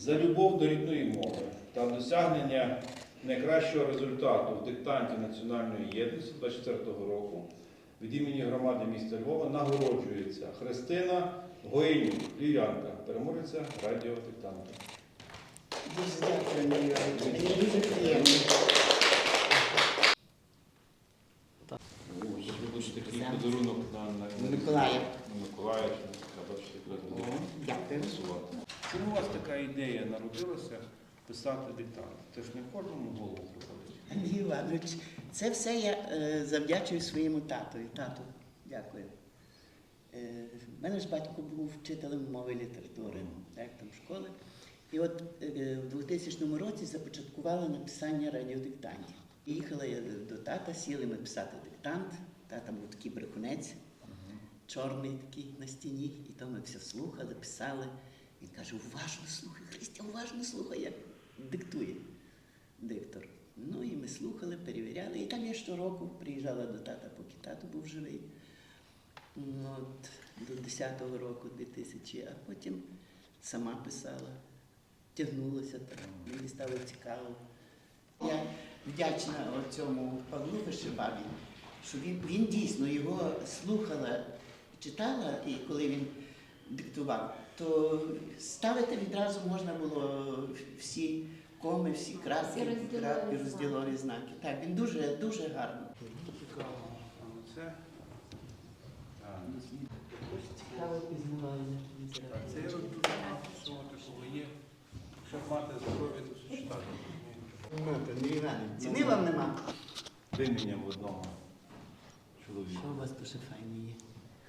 за любов до рідної мови та досягнення найкращого результату в диктанті національної єдності 24 року від імені громади міста Львова нагороджується Христина Гоїнюк, львів'янка, переможеця радіодиктанту. Дуже дякую. Мені дуже приємно. Такий подарунок на, бачити, якраз Дякую. Чому у вас така ідея народилася писати диктант? Це ж не в кожному голову приходить. Андрій Іванович, це все я е, завдячую своєму татові. Тату, дякую. Е, мене ж батько був вчителем мови і літератури, так, там школи. І от е, в 2000 році започаткували написання радіодиктантів. І Їхала я до тата, сіли ми писати диктант. Тата був такий брехунець, чорний такий на стіні, і то ми все слухали, писали. Він каже, уважно слухай, Христя, уважно слухай, як диктує диктор. Ну і ми слухали, перевіряли. І там я щороку приїжджала до тата, поки тато був живий. Ну, от, до 10-го року, 2000, а потім сама писала, тягнулася так, мені стало цікаво. Я вдячна цьому Павлу Вишибабі, що він, він дійсно його слухала, читала, і коли він диктував, то ставити відразу можна було всі коми, всі крапки, Всі розділові крапки, розділові знаки. Так, він дуже, дуже гарно. Цікаво. Це? Так. Цікаво пізнавання. Це я всього такого є. Щоб мати здоров'я, то все читати. Андрій Іванович, ціни вам нема. Вимінням в одному чоловіку. Що у вас дуже файне є?